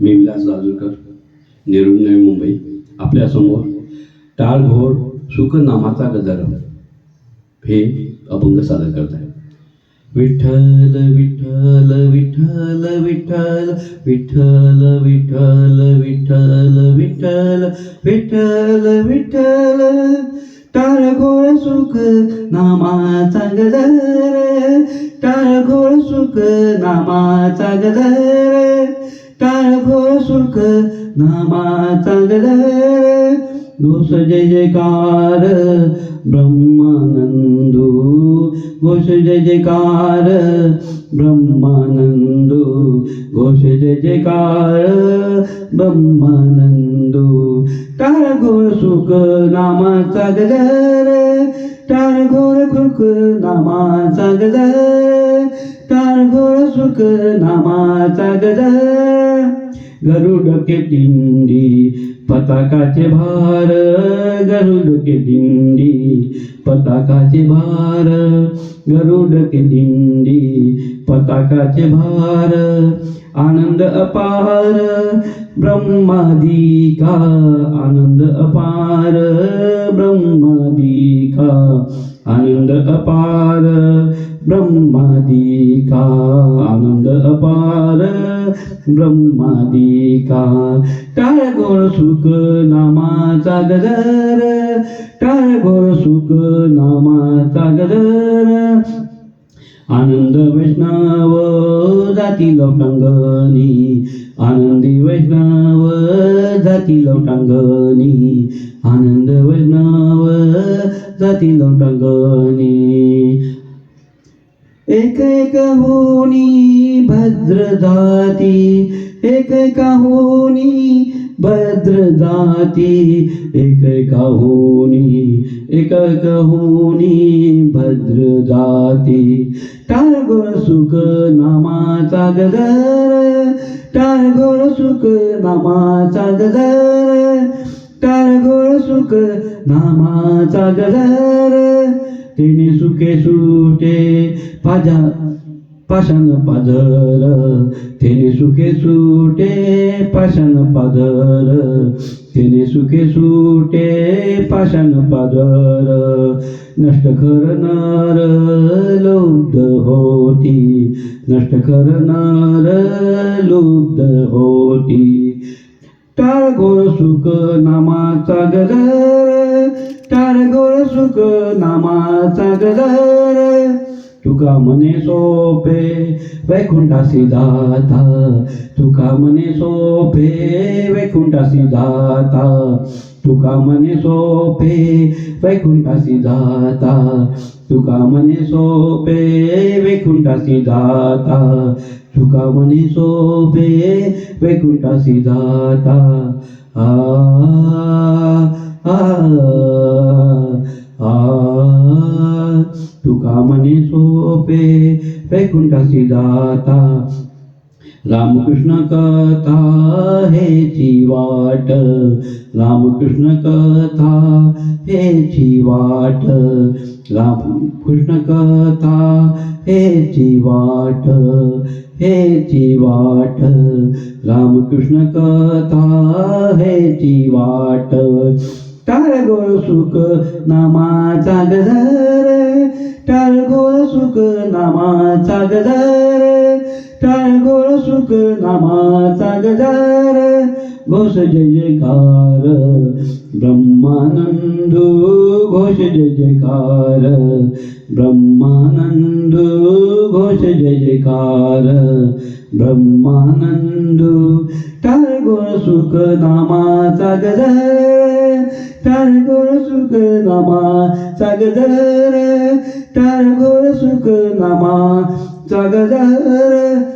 मी विलास लाजूरकर नेरुळ नवी मुंबई आपल्यासमोर टाळघोर सुख नामाचा गजर हे अभंग सादर करत आहे विठ्ठल विठ्ठल विठ्ठल विठ्ठल विठ्ठल विठ्ठल विठ्ठल विठ्ठल विठ्ठल विठ्ठल टाळघोळ सुख नामाचा गजर टाळघोळ सुख नामाचा गजर टाळ भो सुख नामा चांगलं घोष जय जयकार ब्रह्मानंदू. घोष जय जयकार ब्रह्मानंदू. घोष जय जयकार ब्रह्मानंदू. टाळ घोर सुख नामा गजर टाळ घोर खुक नामा गजर सुख नामाचा गज गरुड के दिंडी पताकाचे भार. गरुड के दिंडी पताकाचे भार. गरुड के दिंडी पताकाचे भार. आनंद अपार ब्रह्मादिका. आनंद अपार ब्रह्मादिका. आनंद अपार का आनंद अपार? ब्रह्मादिका. टाळगोळ सुख नामाचा गजर टाळगोळ सुख नामाचा गदर. आनंद वैष्णव जाती लवटांगणी आनंदी वैष्णव जाती लवटांगणी आनंद वैष्णव जाती लवटांगणी एक एक होनी भद्र जाती एक एक होनी भद्र जाती एक एक होनी एक एक होनी भद्र जाती टाळगोळ सुख नामाचा गजर टाळगोळ सुख नामाचा गजर टाळगोळ सुख नामाचा गदर तिने सुखे सुटे पाजा पाषाण पाझर तिने सुखे सुटे पाषाण पाझर तिने सुखे सुटे पाषाण पाझर नष्ट करणार लुब्ध होती. नष्ट करणार लुब्ध होती. टाळगोळ सुख नामाचा गजर टाळगोळ सुख नामाचा गजर. तुका मने सोपे वैकुंठासी जाता तुका मने सोपे वैकुंठासी जाता तुका मने सोपे वैकुंठासी जाता तुका मने सोपे वैकुंठासी जाता तुका मने सोपे वैकुंठासी जाता तुका मने सोपे वैकुंठासी जाता रामकृष्ण कथा हेची वाट रामकृष्ण कथा हेची वाट रामकृष्ण कथा हेची वाट हेची वाट रामकृष्ण कथा हेची वाट तार टाळगोळ सुख नामाचा गजर? नामाचा गजार घोष जय जयकार ब्रह्मानंद घोष जय जयकार ब्रह्मानंद घोष जय जयकार ब्रह्मानंद टाळगोळ सुख नामाचा गजर टाळगोळ सुख नामाचा गजर टाळगोळ सुख नामाचा गजर